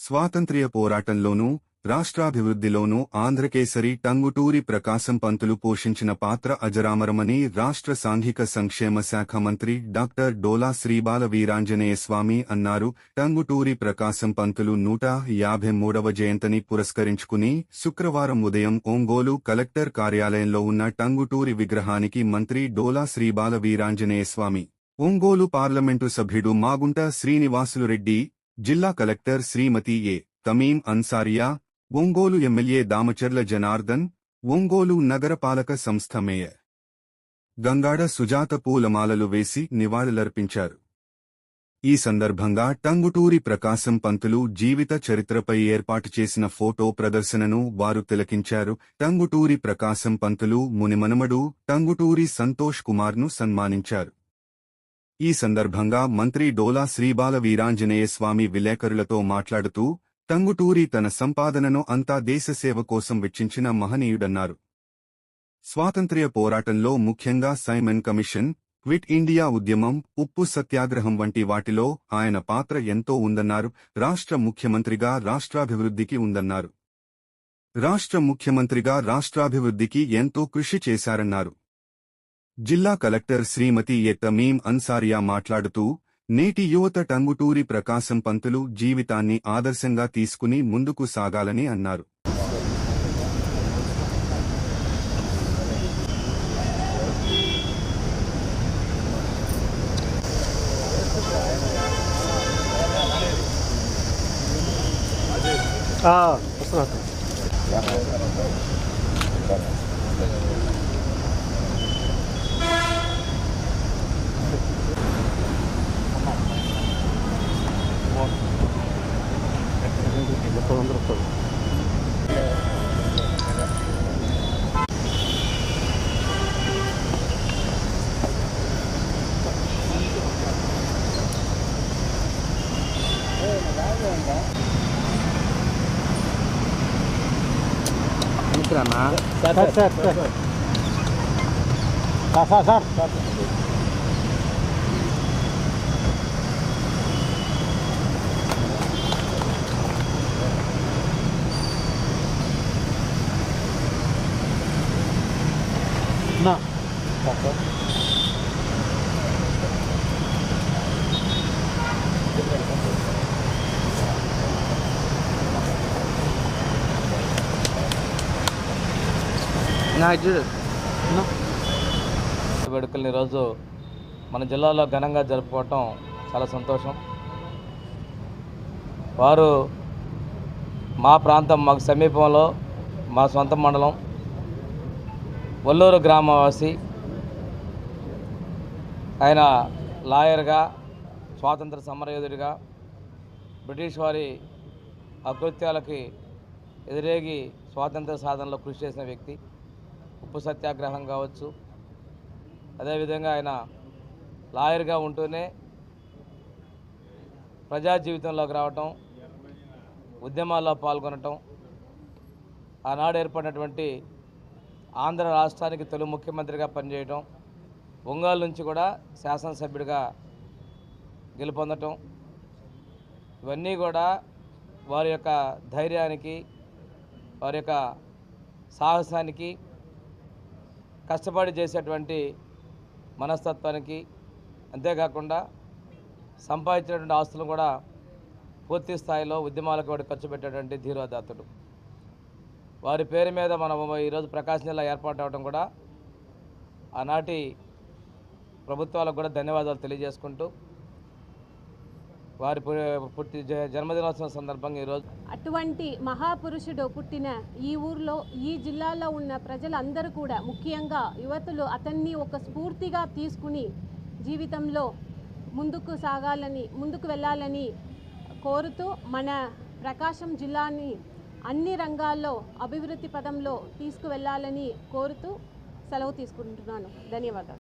స్వాతంత్ర్య పోరాటంలోనూ రాష్ట్రాభివృద్ధిలోనూ ఆంధ్రకేసరి టంగుటూరి ప్రకాశం పంతులు పోషించిన పాత్ర అజరామరమని రాష్ట్ర సాంఘిక సంక్షేమ శాఖ మంత్రి డాక్టర్ డోలా శ్రీబాల వీరాంజనేయ స్వామి అన్నారు. టంగుటూరి ప్రకాశం పంతులు నూట యాభై మూడవ జయంతిని పురస్కరించుకుని శుక్రవారం ఉదయం ఒంగోలు కలెక్టర్ కార్యాలయంలో ఉన్న టంగుటూరి విగ్రహానికి మంత్రి డోలా శ్రీబాల వీరాంజనేయ స్వామి ఒంగోలు పార్లమెంటు సభ్యుడు మాగుంట శ్రీనివాసులు రెడ్డి జిల్లా collector Shrimati A Tameem Ansariya Ongole MLA Damacharla Janardhan Ongole నగరపాలక సంస్థ మేయర్ గంగాడ సుజాత పూలమాలలు వేసి నివాళులర్పించారు. ఈ సందర్భంగా టంగుటూరి ప్రకాశం పంతులు జీవిత చరిత్రపై ఏర్పాటు చేసిన ఫోటో ప్రదర్శనను వారు తిలకించారు. టంగుటూరి ప్రకాశం పంతులు మునిమనుమడు టంగుటూరి సంతోష్ కుమార్ను సన్మానించారు. ఈ సందర్భంగా మంత్రి డోలా శ్రీబాల వీరాంజనేయ స్వామి విలేకరులతో మాట్లాడుతూ టంగుటూరి తన సంపాదనను అంతా దేశసేవ కోసం వెచ్చించిన మహనీయుడన్నారు. స్వాతంత్ర్య పోరాటంలో ముఖ్యంగా సైమన్ కమిషన్ క్విట్ ఇండియా ఉద్యమం ఉప్పు సత్యాగ్రహం వంటి వాటిలో ఆయన పాత్ర ఎంతో ఉందన్నారు. రాష్ట్ర ముఖ్యమంత్రిగా రాష్ట్రాభివృద్ధికి ఉందన్నారు. రాష్ట్ర ముఖ్యమంత్రిగా రాష్ట్రాభివృద్ధికి ఎంతో కృషి చేశారన్నారు. జిల్లా కలెక్టర్ శ్రీమతి ఎ తమీం అన్సారియా మాట్లాడుతూ నేటి యువత టంగుటూరి ప్రకాశం పంతులు జీవితాన్ని ఆదర్శంగా తీసుకుని ముందుకు సాగాలని అన్నారు. వస్తున్నా. trama. tá sar, tá, Sar, tá, tá sar. Tá tá Não. Tá, tá. వేడుకల్ని రోజు మన జిల్లాలో ఘనంగా జరుపుకోవటం చాలా సంతోషం. వారు మా ప్రాంతం మాకు సమీపంలో మా సొంత మండలం ఒల్లూరు గ్రామవాసి ఆయన లాయర్గా స్వాతంత్ర సమరయోధుడిగా బ్రిటిష్ వారి అకృత్యాలకి ఎదురేగి స్వాతంత్ర సాధనలో కృషి చేసిన వ్యక్తి. ఉప్పు సత్యాగ్రహం కావచ్చు. అదేవిధంగా ఆయన లాయర్గా ఉంటూనే ప్రజా జీవితంలోకి రావటం ఉద్యమాల్లో పాల్గొనటం ఆనాడు ఏర్పడినటువంటి ఆంధ్ర రాష్ట్రానికి తొలి ముఖ్యమంత్రిగా పనిచేయటం ఒంగోలు నుంచి కూడా శాసనసభ్యుడిగా గెలుపొందటం ఇవన్నీ కూడా వారి యొక్క ధైర్యానికి వారి యొక్క సాహసానికి కష్టపడి చేసేటువంటి మనస్తత్వానికి అంతేకాకుండా సంపాదించినటువంటి ఆస్తులను కూడా పూర్తి స్థాయిలో ఉద్యమాలకు వాడు ఖర్చు పెట్టేటువంటి ధీరోదాతుడు. వారి పేరు మీద మనం ఈరోజు ప్రకాశం జిల్లా ఏర్పాటు అవడం కూడా ఆనాటి ప్రభుత్వాలకు కూడా ధన్యవాదాలు తెలియజేసుకుంటూ వారి పుట్టి జన్మదినోత్సవం సందర్భంగా ఈరోజు అటువంటి మహాపురుషుడు పుట్టిన ఈ ఊర్లో ఈ జిల్లాలో ఉన్న ప్రజలందరూ కూడా ముఖ్యంగా యువతులు అతన్ని ఒక స్ఫూర్తిగా తీసుకుని జీవితంలో ముందుకు సాగాలని ముందుకు వెళ్ళాలని కోరుతూ మన ప్రకాశం జిల్లాని అన్ని రంగాల్లో అభివృద్ధి పదంలో తీసుకువెళ్ళాలని కోరుతూ సెలవు తీసుకుంటున్నాను. ధన్యవాదాలు.